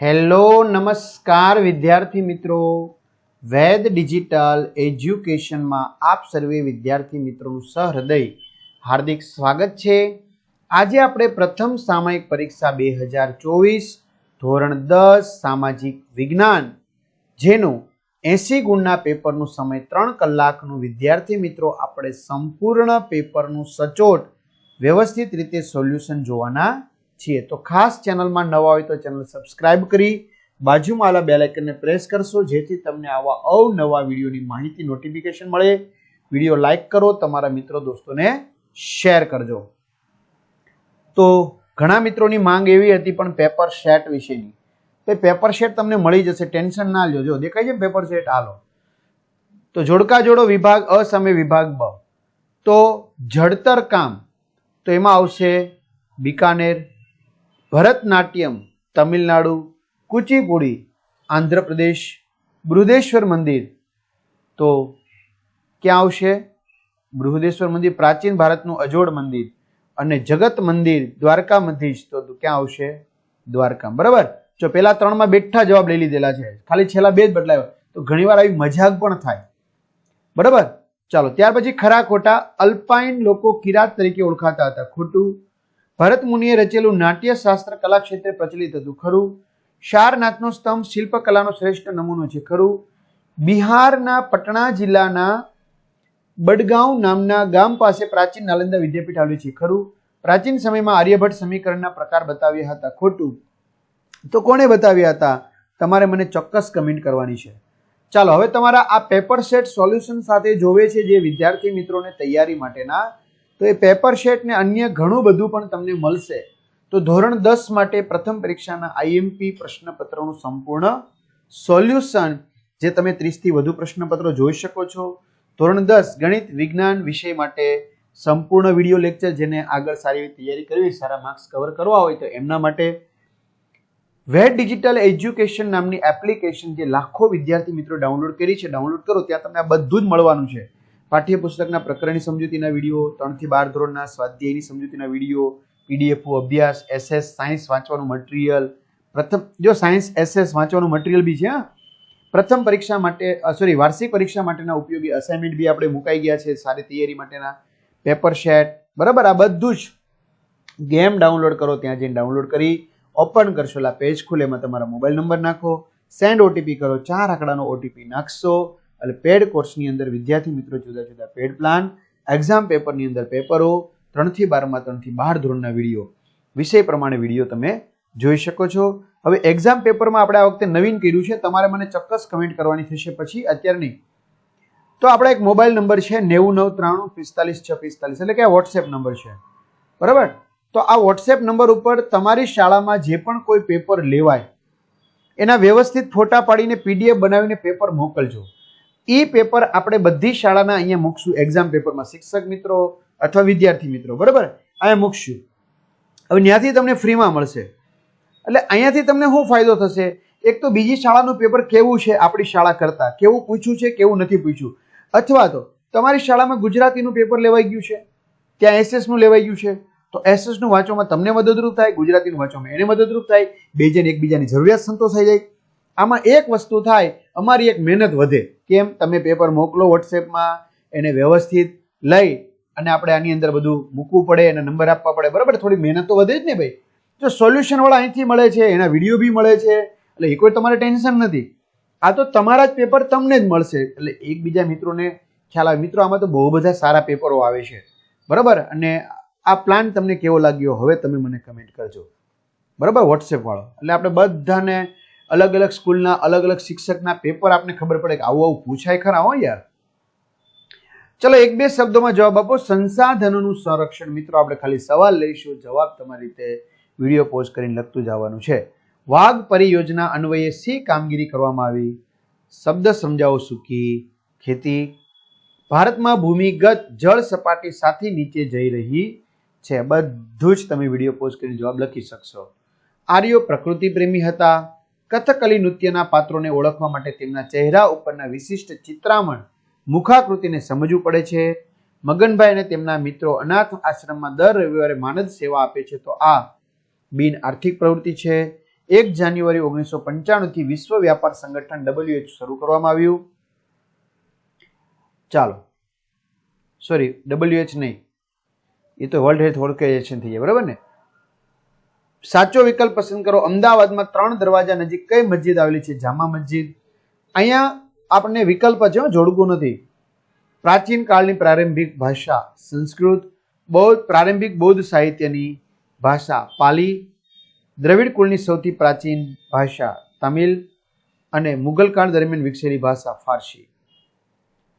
Hello, નમસ્કાર વિદ્યાર્થી મિત્રો. વેદ ડિજિટલ એજ્યુકેશનમાં આપ સર્વે વિદ્યાર્થી મિત્રોનું સહૃદય, હાર્દિક સ્વાગત છે. આજે આપણે પ્રથમ સામયિક પરીક્ષા બે હજાર ચોવીસ, ધોરણ દસ, સામાજિક વિજ્ઞાન, જેનું એસી ગુણના પેપરનું સમય ત્રણ કલાકનું વિદ્યાર્થી મિત્રો આપણે સંપૂર્ણ પેપરનું સચોટ, વ્યવસ્થિત રીતે સોલ્યુશન જોવાના છીએ. તો ખાસ ચેનલમાં નવા હોય તો ચેનલ સબસ્ક્રાઇબ કરી, બાજુમાં આવેલા બેલ પ્રેસ કરશો, જેથી તમને આવા અવનવા વિડીયોની માહિતી નોટિફિકેશન મળે. વીડિયો લાઇક કરો, તમારા મિત્રો, દોસ્તોને શેર કરજો. તો ઘણા મિત્રોની માંગ એવી હતી, પણ પેપર સેટ વિશેની. તો પેપર સેટ તમને મળી જશે, ટેન્શન ના લ્યો જો દેખાય છે પેપર સેટ? હાલો. તો જોડકા જોડો વિભાગ અ, સામે વિભાગ બ. તો જડતર કામ. તો એમાં આવશે બિકાનેર ભરતનાટ્યમ, તમિલનાડુ, કુચીપુડી, આંધ્રપ્રદેશ, બૃહદેશ્વર મંદિર. તો ક્યાં આવશે? બૃહદેશ્વર મંદિર, પ્રાચીન ભારતનું અજોડ મંદિર અને જગત મંદિર દ્વારકાધીશ તો ક્યાં આવશે? દ્વારકા. બરાબર? જો પેલા ત્રણમાં બેઠા જવાબ લઈ લીધેલા છે. ખાલી છેલ્લા બે જ બદલાયો તો ઘણીવાર આવી મજાક પણ થાય. બરાબર? ચાલો, ત્યાર પછી ખરા ખોટા અલ્પાઇન લોકો કિરાત તરીકે ઓળખાતા હતા. ખોટું ભરત મુનિએ રચેલું નાટ્યશાસ્ત્ર કલા ક્ષેત્રે પ્રચલિત હતું. ખરું? શારનાથનો સ્તંભ શિલ્પકલાનો શ્રેષ્ઠ નમૂનો છે. ખરું? બિહારના પટણા જિલ્લાના બડગાંવ નામના ગામ પાસે પ્રાચીન નાલંદા વિદ્યાપીઠ આવ્યું છે. ખરું? પ્રાચીન સમયમાં આર્યભટ્ટ સમીકરણના પ્રકાર બતાવ્યા હતા. ખોટું? તો કોણે બતાવ્યા હતા? તમારે મને ચોક્કસ કમેન્ટ કરવાની છે. ચાલો, હવે તમારા આ પેપર સેટ સોલ્યુશન સાથે જોવે છે જે વિદ્યાર્થી મિત્રોને તૈયારી માટેના તો એ પેપર શેટ ને અન્ય ઘણું બધું પણ તમને મળશે. તો ધોરણ દસ માટે પ્રથમ પરીક્ષાના આઈએમપી પ્રશ્નપત્રનું સંપૂર્ણ સોલ્યુશન, જે તમે ત્રીસથી વધુ પ્રશ્નપત્રો જોઈ શકો છો. ધોરણ દસ, ગણિત, વિજ્ઞાન વિષય માટે સંપૂર્ણ વીડિયો લેક્ચર જેને આગળ સારી એવી તૈયારી કરવી, સારા માર્ક્સ કવર કરવા હોય તો એમના માટે વેટ ડિજિટલ એજ્યુકેશન નામની એપ્લિકેશન જે લાખો વિદ્યાર્થી મિત્રો ડાઉનલોડ કરી છે ડાઉનલોડ કરો, ત્યાં તમને આ બધું જ મળવાનું છે. પાઠ્યપુસ્તકના પ્રકરણની સમજૂતીના વીડિયો, ત્રણથી બાર ધોરણના સ્વાધ્યાયની સમજૂતીના વીડિયો, પીડીએફ, અભ્યાસ, એસએસ, સાયન્સ વાંચવાનું મટીરિયલ. પ્રથમ, જો સાયન્સ, એસએસ વાંચવાનું મટીરિયલ બી છે, હા? પ્રથમ પરીક્ષા માટે સોરી વાર્ષિક પરીક્ષા માટેના ઉપયોગી અસાઇનમેન્ટ બી આપણે મુકાઈ ગયા છે સારી તૈયારી માટેના. પેપર શેટ બરાબર? આ બધું જ ગેમ ડાઉનલોડ કરો ત્યાં જઈને ડાઉનલોડ કરી, ઓપન કરશો એટલે પેજ ખુલે, એમાં તમારા મોબાઈલ નંબર નાખો સેન્ડ ઓટીપી કરો, ચાર આંકડાનો ઓટીપી નાખશો એટલે પેડ કોર્સની અંદર વિદ્યાર્થી મિત્રો જુદા જુદા પેડ પ્લાન એક્ઝામ પેપરની અંદર પેપરો, ત્રણથી બારમાં, ત્રણથી બાર ધોરણના વીડિયો. વિષય પ્રમાણે વીડિયો તમે જોઈ શકો છો. હવે એક્ઝામ પેપરમાં આપણે આ વખતે નવીન કર્યું છે. તમારે મને ચોક્કસ કમેન્ટ કરવાની થશે પછી, અત્યારે નહીં. તો આપણા એક મોબાઈલ નંબર છે નેવું નવ ત્રાણું પિસ્તાલીસ છ પિસ્તાલીસ એટલે કે આ વોટ્સએપ નંબર છે. બરાબર? તો આ વોટ્સએપ નંબર ઉપર તમારી શાળામાં જે પણ કોઈ પેપર લેવાય, એના વ્યવસ્થિત ફોટા પાડીને પીડીએફ બનાવીને પેપર મોકલજો. એ પેપર આપણે બધી શાળાના અહીંયા મૂકશું. એક્ઝામ પેપરમાં શિક્ષક મિત્રો અથવા વિદ્યાર્થી મિત્રો. બરાબર? અહીંયા મૂકશું. હવે ત્યાંથી તમને ફ્રીમાં મળશે. એટલે અહીંયાથી તમને શું ફાયદો થશે? એક તો બીજી શાળાનું પેપર કેવું છે આપણી શાળા કરતા? કેવું પૂછ્યું છે, કેવું નથી પૂછ્યું? અથવા તો તમારી શાળામાં ગુજરાતીનું પેપર લેવાઈ ગયું છે? ત્યાં એસએસનું લેવાઈ ગયું છે? તો એસએસનું વાંચવામાં તમને મદદરૂપ થાય, ગુજરાતીનું વાંચવામાં એને મદદરૂપ થાય. બે જણ એકબીજાની જરૂરિયાત સંતોષાઈ જાય. આમાં એક વસ્તુ થાય, અમારી એક મહેનત વધે. કેમ? તમે પેપર મોકલો વોટ્સએપમાં એને વ્યવસ્થિત લઈ અને આપણે આની અંદર બધું મૂકવું પડે એને નંબર આપવા પડે. બરાબર? થોડી મહેનત તો વધે જ ને ભાઈ. જો સોલ્યુશનવાળા અહીંથી મળે છે, એના વીડિયો બી મળે છે, એટલે એક વાર તમારે ટેન્શન નથી. આ તો તમારા જ પેપર તમને જ મળશે. એટલે એકબીજા મિત્રોને ખ્યાલ આવે. મિત્રો, આમાં તો બહુ બધા સારા પેપરો આવે છે. બરાબર? અને આ પ્લાન તમને કેવો લાગ્યો? હવે તમે મને કમેન્ટ કરજો. બરાબર? વોટ્સએપ વાળો. એટલે આપણે બધાને અલગ અલગ સ્કૂલના અલગ અલગ શિક્ષકના પેપર આપને ખબર પડે કે આવું આવું પૂછાય ખરા, હો યાર. ચલો, એક બે શબ્દોમાં જવાબ આપો. સંસાધનોનું સંરક્ષણ. મિત્રો, આપણે ખાલી સવાલ લઈશું. જવાબ તમારી રીતે વીડિયો પોઝ કરીને લખતું જવાનું છે. વાઘ પરિયોજના અન્વયે સી કામગીરી કરવામાં આવી? શબ્દ સમજાવો સૂકી ખેતી. ભારતમાં ભૂમિગત જળ સપાટી સાથે નીચે જઈ રહી છે. બધું જ તમે વીડિયો પોઝ કરીને જવાબ લખી શકશો. આર્યો પ્રકૃતિ પ્રેમી હતા. કથકલી નૃત્યના પાત્રોને ઓળખવા માટે તેમના ચહેરા ઉપરના વિશિષ્ટ ચિત્રામણ મુખાકૃતિને સમજવું પડે છે. મગનભાઈ અને તેમના મિત્રો અનાથ આશ્રમમાં દર રવિવારે માનદ સેવા આપે છે તો આ બિન આર્થિક પ્રવૃત્તિ છે. એક જાન્યુઆરી ઓગણીસો પંચાણુંથી વિશ્વ વ્યાપાર સંગઠન ડબલ્યુએચ શરૂ કરવામાં આવ્યું. ચાલો. સોરી ડબલ્યુએચ નહીં. એ તો વર્લ્ડ હેલ્થ ઓર્ગેનાઇઝેશન થઈ જાય, બરાબર ને? સાચો વિકલ્પ પસંદ કરો. અમદાવાદમાં ત્રણ દરવાજા નજીક કઈ મસ્જિદ આવેલી છે? જામા મસ્જિદ. અહીંયા આપણને વિકલ્પ છે જોડકું નથી. પ્રાચીન કાળની પ્રારંભિક ભાષા સંસ્કૃત, બૌદ્ધ, પ્રારંભિક બૌદ્ધ સાહિત્યની ભાષા પાલી, દ્રવિડ કુળની સૌથી પ્રાચીન ભાષા તમિલ અને મુગલ કાળ દરમિયાન વિકસેલી ભાષા ફારસી.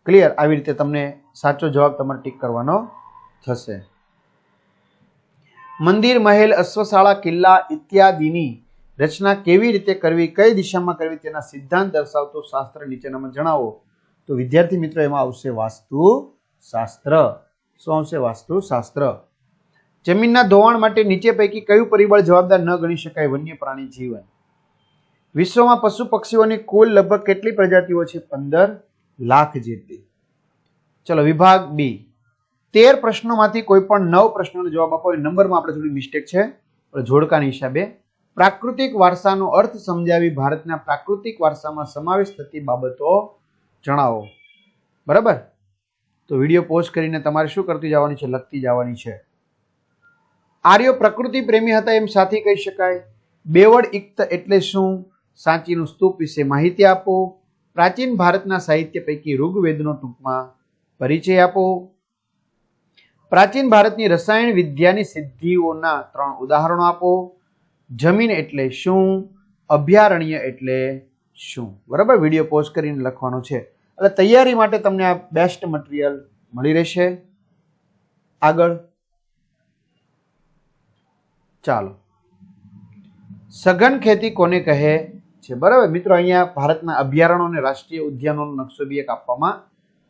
ક્લિયર આવી રીતે તમને સાચો જવાબ તમારે ટીક કરવાનો થશે. મંદિર, મહેલ, અશ્વશાળા, કિલ્લા ઇત્યાદિની રચના કેવી રીતે કરવી, કઈ દિશામાં કરવી તેના સિદ્ધાંત દર્શાવતો શાસ્ત્ર નીચેનામાં જણાવો. તો વિદ્યાર્થી મિત્રો, એમાં આવશે વાસ્તુ શાસ્ત્ર શું આવશે? વાસ્તુ શાસ્ત્ર જમીનના ધોવાણ માટે નીચે પૈકી કયું પરિબળ જવાબદાર ન ગણી શકાય? વન્ય પ્રાણી જીવન. વિશ્વમાં પશુ પક્ષીઓની કુલ લગભગ કેટલી પ્રજાતિઓ છે? પંદર લાખ જેટલી. ચલો, વિભાગ બી. તેર પ્રશ્નોમાંથી કોઈ પણ નવ પ્રશ્નોનો જવાબ આપો. એ નંબરમાં આપણે થોડી મિસ્ટેક છે. જોડકાના હિસાબે. પ્રાકૃતિક વારસાનો અર્થ સમજાવી ભારતના પ્રાકૃતિક વારસામાં સમાવેશ થતી બાબતો જણાવો. બરાબર? તો વીડિયો પોઝ કરીને તમારે શું કરતી જવાની છે? લખતી જવાની છે. આર્યો પ્રકૃતિ પ્રેમી હતા એમ સાથી કહી શકાય. બેવડ ઇક્ત એટલે શું? સાંચીનું સ્તૂપ વિશે માહિતી આપો. પ્રાચીન ભારતના સાહિત્ય પૈકી ઋગ્વેદનો ટૂંકમાં પરિચય આપો. પ્રાચીન ભારતની રસાયણ વિદ્યાની સિદ્ધિઓના ત્રણ ઉદાહરણો આપો. જમીન એટલે શું? અભયારણ્ય એટલે શું? બરાબર? વીડિયો પોઝ કરીને લખવાનો છે. એટલે તૈયારી માટે તમને આ બેસ્ટ મટીરિયલ મળી રહેશે. આગળ. ચાલો. સઘન ખેતી કોને કહે છે? બરાબર? મિત્રો, અહીંયા ભારતના અભયારણ્યો અને રાષ્ટ્રીય ઉદ્યાનોનો નકશો બી એક આપવામાં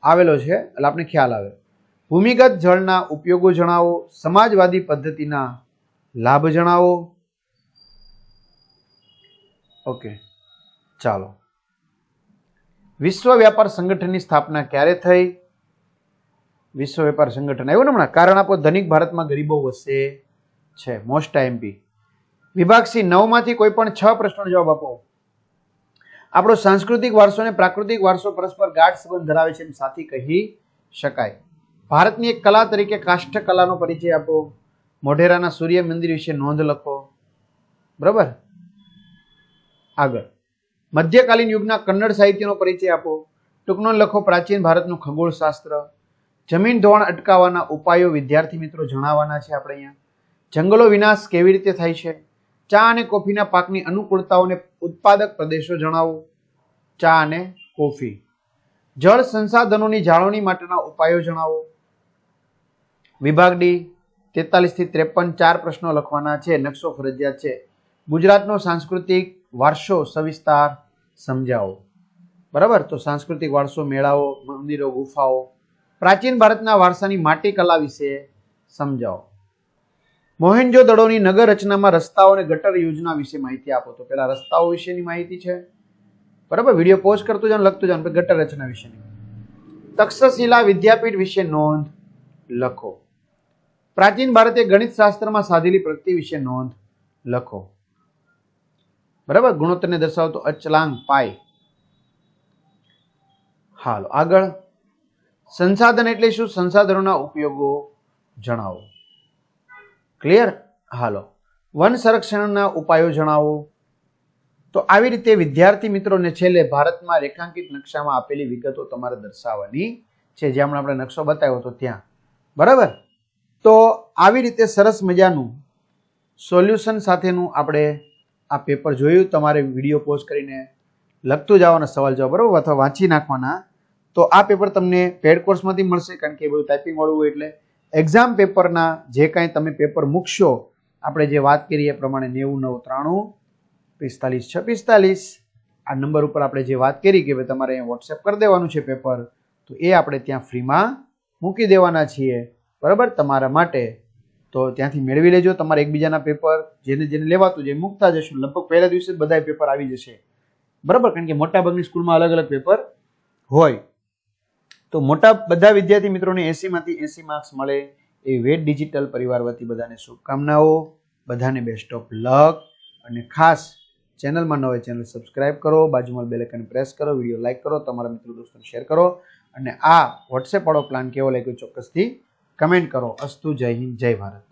આવેલો છે. એટલે આપણે ખ્યાલ આવે. ભૂમિગત જળના ઉપયોગો જણાવો, સમાજવાદી પદ્ધતિના લાભ જણાવો. ઓકે ચાલો. વિશ્વ વ્યાપાર સંગઠનની સ્થાપના ક્યારે થઈ? વિશ્વ વેપાર સંગઠન આવ્યું ને હમણાં? કારણ આપો ધનિક ભારતમાં ગરીબો વસે છે મોસ્ટ આઈએમપી વિભાગ સી, નવમાંથી કોઈ પણ છ પ્રશ્નોનો જવાબ આપો. આપણો સાંસ્કૃતિક વારસો અને પ્રાકૃતિક વારસો પરસ્પર ગાઢ સંબંધ ધરાવે છે એમ સાથી કહી શકાય. ભારતની એક કલા તરીકે કાષ્ઠ કલાનો પરિચય આપો. મોઢેરાના સૂર્ય મંદિર વિશે નોંધ લખો. બરાબર? આગળ. મધ્યકાલીન યુગના કન્નડ સાહિત્યનો પરિચય આપો. ટૂંકનો લખો પ્રાચીન ભારતનું ખગોળશાસ્ત્ર જમીન ધોવાણ અટકાવવાના ઉપાયો વિદ્યાર્થી મિત્રો જણાવવાના છે આપણે અહીંયા. જંગલો વિનાશ કેવી રીતે થાય છે? ચા અને કોફીના પાકની અનુકૂળતાઓને ઉત્પાદક પ્રદેશો જણાવો. ચા અને કોફી. જળ સંસાધનોની જાળવણી માટેના ઉપાયો જણાવો. વિભાગ ડી તેતાલીસથી ત્રેપન ચાર પ્રશ્નો લખવાના છે, નકશો ફરજિયાત છે. ગુજરાતનો સાંસ્કૃતિક વારસો સવિસ્તાર સમજાવો. બરાબર? તો સાંસ્કૃતિક વારસો મેળાઓ, મંદિરો, ગુફાઓ, પ્રાચીન ભારતના વારસાની માટી કલા વિશે સમજાવો. મોહેન્જો દડોની નગર રચનામાં રસ્તાઓ અને ગટર યોજના વિશે માહિતી આપો. તો પેલા રસ્તાઓ વિશેની માહિતી છે. બરાબર? વીડિયો પોઝ કરતું જાવ લખતું જાવ ગટર રચના વિશેની. તક્ષશિલા વિદ્યાપીઠ વિશે નોંધ લખો. પ્રાચીન ભારતે ગણિત શાસ્ત્રમાં સાધેલી પ્રગતિ વિશે નોંધ લખો. બરાબર? ગુણોત્તરને દર્શાવતો અચલાંગ પાય. હાલો, આગળ. સંસાધન એટલે શું? સંસાધનોના ઉપયોગો જણાવો. ક્લિયર હાલો. વન સંરક્ષણના ઉપાયો જણાવો. તો આવી રીતે વિદ્યાર્થી મિત્રોને છેલ્લે ભારતમાં રેખાંકિત નકશામાં આપેલી વિગતો તમારે દર્શાવવાની છે. જે હમણાં આપણે નકશો બતાવ્યો હતો ત્યાં. બરાબર? તો આવી રીતે સરસ મજાનું સોલ્યુશન સાથેનું આપણે આ પેપર જોયું. તમારે વીડિયો પોસ્ટ કરીને લખતું જવાના સવાલ જવાબ બરાબર અથવા વાંચી નાખવાના. તો આ પેપર તમને પેડ કોર્સમાંથી મળશે કારણ કે એ બધું ટાઈપિંગ વાળું હોય એટલે એક્ઝામ પેપરના જે કાંઈ તમે પેપર મૂકશો, આપણે જે વાત કરી એ પ્રમાણે નેવું, નવ, ત્રાણું, પિસ્તાલીસ, છ, પિસ્તાલીસ, આ નંબર ઉપર આપણે જે વાત કરી કે ભાઈ તમારે વોટ્સએપ કરી દેવાનું છે પેપર, તો એ આપણે ત્યાં ફ્રીમાં મૂકી દેવાના છીએ. બરાબર? તમારા માટે. તો ત્યાંથી મેળવી લેજો તમારે એકબીજાના પેપર. જેને જેને લેવાતું જે મૂકતા જશું. લગભગ પહેલા દિવસે બધા પેપર આવી જશે. બરાબર? કારણ કે મોટાભાગની સ્કૂલમાં અલગ અલગ પેપર હોય. તો મોટા બધા વિદ્યાર્થી મિત્રોને એસીમાંથી એસી માર્ક્સ મળે એ વેટ ડિજિટલ પરિવાર વતી બધાને શુભકામનાઓ. બધાને બેસ્ટ ઓફ લક અને ખાસ ચેનલમાં ન ચેનલ સબસ્ક્રાઇબ કરો. બાજુમાં બેલ આઇકન પ્રેસ કરો. વીડિયો લાઇક કરો. તમારા મિત્રો, દોસ્તોને શેર કરો. અને આ વોટ્સએપ વાળો પ્લાન કેવો લાગ્યો ચોક્કસથી કમેન્ટ કરો. અસ્તુ જય હિન્દ જય ભારત.